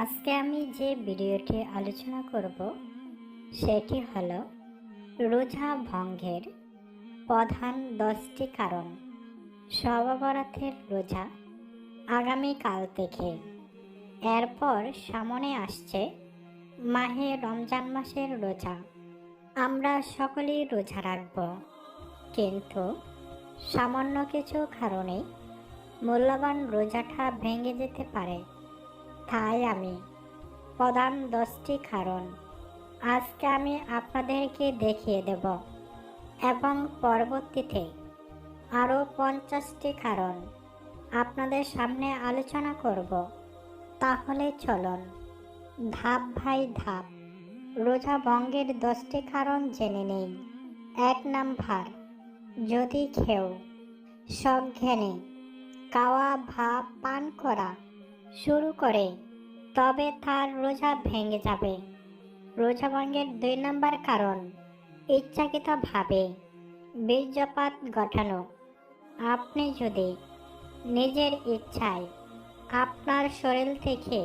আজকে আমি যে ভিডিওটি আলোচনা করব, সেটি হল রোজা ভঙ্গের প্রধান দশটি কারণ। সবাবরাতের রোজা আগামীকাল থেকে। এরপর সামনে আসছে মাহে রমজান মাসের রোজা। আমরা সকলেই রোজা রাখব। কিন্তু সামান্য কিছু কারণে মূল্যবান রোজাটা ভেঙে যেতে পারে। তাই আমি। প্রধান দশটি কারণ। আজকে আমি আপনাদেরকে দেখিয়ে দেব এবং পরবর্তীতে আরও পঞ্চাশটি কারণ আপনাদের সামনে আলোচনা করব। তাহলে চলুন। ধাপ ভাই ধাপ। রোজা ভঙ্গের দশটি কারণ জেনে নেই। এক নাম্বার, যদি খেও, সব ঘেনে কাওয়া ভাব পান করা শুরু করে। তবে তার রোজা ভেঙে যাবে। রোজা ভঙ্গের দুই নম্বর কারণ ইচ্ছাকৃতভাবে বীর্যপাত ঘটানো। আপনি যদি নিজের ইচ্ছায় আপনার শরীর থেকে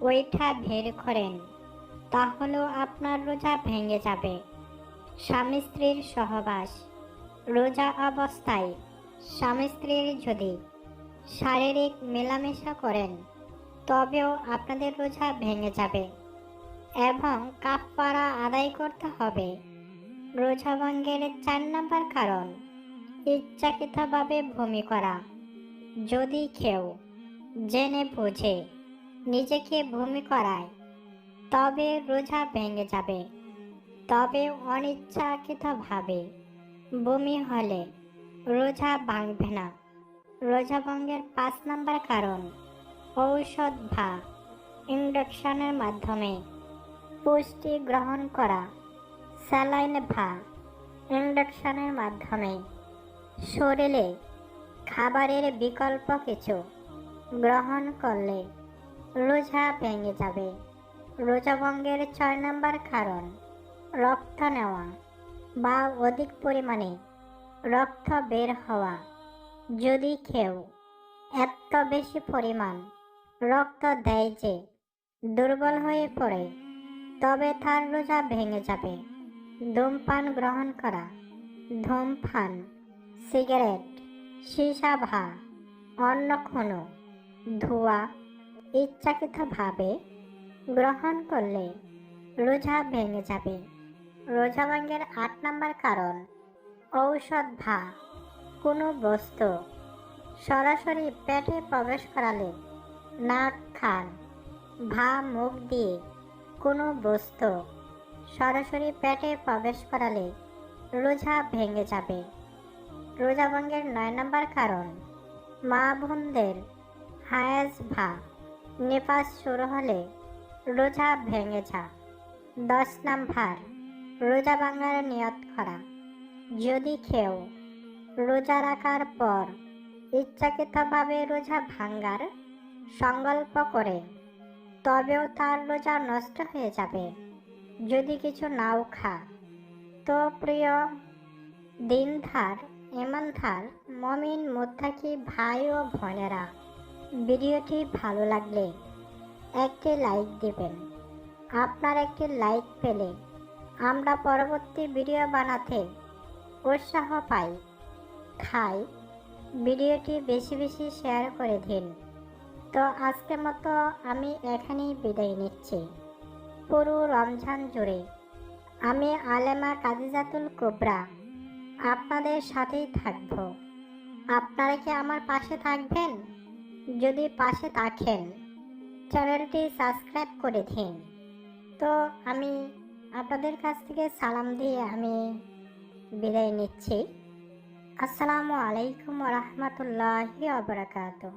ওইটা বের করেন, তাহলেও আপনার রোজা ভেঙে যাবে। স্বামী স্ত্রীর সহবাস, রোজা অবস্থায় স্বামী স্ত্রীর যদি শারীরিক মেলামেশা করেন তবেও আপনাদের রোজা ভেঙে যাবে এবং কাপড়া আদায় করতে হবে। রোজা ভঙ্গের চার নম্বর কারণ, ইচ্ছাকৃতভাবে ভূমি করা। যদি কেউ জেনে বুঝে নিজেকে ভূমি করায়, তবে রোজা ভেঙে যাবে। তবে অনিচ্ছাকৃতভাবে বমি হলে রোজা ভাঙবে না। রোজা ভঙ্গের পাঁচ নম্বর কারণ ঔষধ বা ইন্ডাকশনের মাধ্যমে পুষ্টি গ্রহণ করা। স্যালাইন বা ইন্ডাকশনের মাধ্যমে শরীরে খাবারের বিকল্প কিছু গ্রহণ করলে রোজা ভেঙে যাবে। রোজাভঙ্গের ছয় নম্বর কারণ, রক্ত নেওয়া বা অধিক পরিমাণে রক্ত বের হওয়া। যদি কেউ এত বেশি পরিমাণ রক্ত দেয় যে দুর্বল হয়ে পড়ে, তবে তার রোজা ভেঙে যাবে। ধূমপান গ্রহণ করা, ধূমপান, সিগারেট, সীসা ভা অন্য কোনো ধোঁয়া, ইচ্ছাকৃতভাবে গ্রহণ করলে রোজা ভেঙে যাবে। রোজা ভঙ্গের আট নম্বর কারণ, ঔষধ ভা কোনো বস্তু সরাসরি পেটে প্রবেশ করালে নাক খান। ভা মুখ দিয়ে কোনো বস্তু। সরাসরি পেটে প্রবেশ করালে রোজা ভেঙে যাবে। রোজা ভঙ্গের নয় নম্বর কারণ, মা বোনদের হায়াজ ভা নেপাস শুরু হলে রোজা ভেঙে যা। দশ নাম্বার, রোজা ভাঙার নিয়ত করা। যদি কেউ রোজা রাখার পর ইচ্ছাকৃতভাবে রোজা ভাঙ্গার সংকল্প করে, তবেও তার রোজা নষ্ট হয়ে যাবে। যদি কিছু নাও খা। তো প্রিয় দিনধার ইমানধার মমিন, মুত্তাকি ভাই ও বোনেরা, ভিডিওটি ভালো লাগলে একটি লাইক দিবেন। আপনার একটি লাইক পেলে আমরা পরবর্তী ভিডিও বানাতে উৎসাহ পাই। খাই, ভিডিওটি বেশি বেশি শেয়ার করে দিন। তো আজকের মতো আমি এখানেই বিদায় নিচ্ছি। পুরো রমজান জুড়ে। আমি আলেমা কাজিজাতুল কোবরা। আপনাদের সাথেই থাকব। আপনারা কি আমার পাশে থাকবেন? যদি পাশে থাকেন, চ্যানেলটি সাবস্ক্রাইব করে দিন। তো আমি আপনাদের কাছ থেকে সালাম দিয়ে আমি বিদায় নিচ্ছি। আসসালামু আলাইকুম রহমতুল্লাহি আবরাকাতুহ